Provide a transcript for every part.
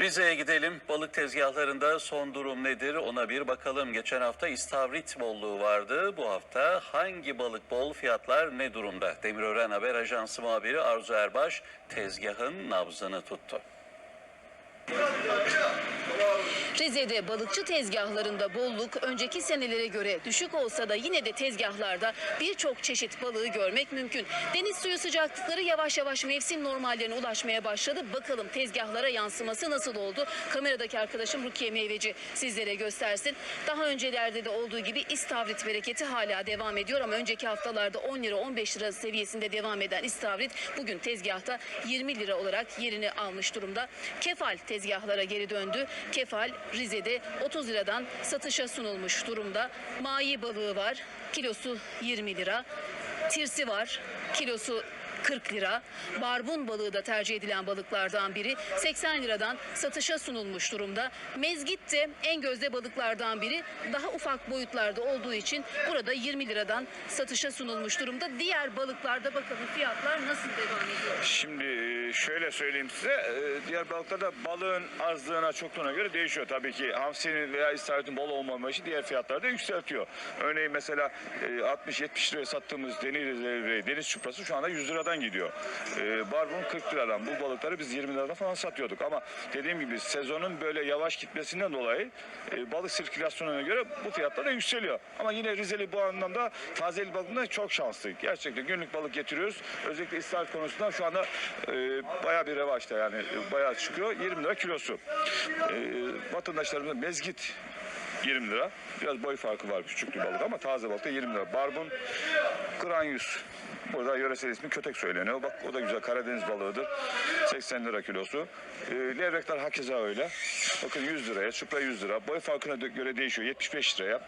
Rize'ye gidelim. Balık tezgahlarında son durum nedir ona bir bakalım. Geçen hafta istavrit bolluğu vardı. Bu hafta hangi balık bol fiyatlar ne durumda? Demirören Haber Ajansı muhabiri Arzu Erbaş tezgahın nabzını tuttu. Rize'de balıkçı tezgahlarında bolluk önceki senelere göre düşük olsa da yine de tezgahlarda birçok çeşit balığı görmek mümkün. Deniz suyu sıcaklıkları yavaş yavaş mevsim normallerine ulaşmaya başladı. Bakalım tezgahlara yansıması nasıl oldu? Kameradaki arkadaşım Rukiye Meyveci sizlere göstersin. Daha öncelerde de olduğu gibi istavrit bereketi hala devam ediyor ama önceki haftalarda 10 lira 15 lira seviyesinde devam eden istavrit bugün tezgahta 20 lira olarak yerini almış durumda. Kefal tezgahlara geri döndü. Kefal Rize'de 30 liradan satışa sunulmuş durumda. Mayi balığı var. Kilosu 20 lira. Tirsi var. Kilosu 40 lira. Barbun balığı da tercih edilen balıklardan biri. 80 liradan satışa sunulmuş durumda. Mezgit de en gözde balıklardan biri. Daha ufak boyutlarda olduğu için burada 20 liradan satışa sunulmuş durumda. Diğer balıklarda bakalım fiyatlar nasıl devam ediyor? Şimdi şöyle söyleyeyim size. e, Diğer balıklarda balığın arzlığına, çokluğuna göre değişiyor. Tabii ki hamsinin veya istavritin bol olmaması diğer fiyatları da yükseltiyor. Örneğin mesela e, 60-70 liraya sattığımız deniz levreği, deniz çuprası şu anda 100 liradan gidiyor. E, Barbun 40 liradan. Bu balıkları biz 20 liradan falan satıyorduk. Ama dediğim gibi sezonun böyle yavaş gitmesinden dolayı e, balık sirkülasyonuna göre bu fiyatlar da yükseliyor. Ama yine Rizeli bu anlamda tazeli bakımından çok şanslı. Gerçekten günlük balık getiriyoruz. Özellikle istavrit konusunda şu anda e, bayağı bir revaçta yani bayağı çıkıyor. 20 lira kilosu. E, vatandaşlarımız mezgit 20 lira. Biraz boy farkı var küçük bir balık ama taze balıkta 20 lira. Barbun kranyus. Burada yöresel ismi kötek söyleniyor. Bak o da güzel Karadeniz balığıdır. 80 lira kilosu. E, levrekler hakeza öyle. Bakın 100 liraya, çupra 100 lira. Boy farkına göre değişiyor. 75 liraya.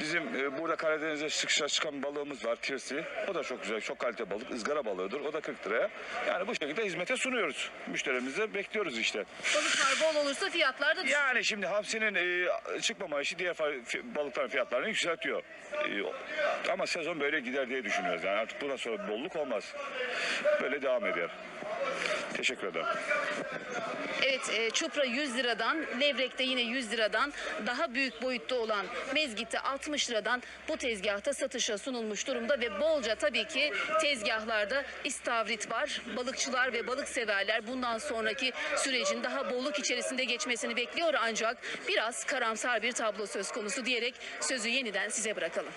Bizim e, burada Karadeniz'de sıkça çıkan balığımız var. Tirsi. O da çok güzel, çok kalite balık. ızgara balığıdır. O da 40 liraya. Yani bu şekilde hizmete sunuyoruz. Müşterimize bekliyoruz işte. Balıklar bol olursa fiyatlar da düşer. Yani şimdi hamsinin e, çıkmama işi diğer balıkların fiyatlarını yükseltiyor. E, o- ama sezon böyle gider diye düşünüyoruz. Yani artık bundan sonra bolluk olmaz. Böyle devam eder. Teşekkür ederim. Evet e, çupra 100 liradan, levrek de yine 100 liradan, daha büyük boyutta olan mezgite 60 liradan bu tezgahta satışa sunulmuş durumda ve bolca tabii ki tezgahlarda istavrit var. Balıkçılar ve balık severler bundan sonraki sürecin daha bolluk içerisinde geçmesini bekliyor ancak biraz karamsar bir tablo söz konusu diyerek sözü yeniden size bırakalım.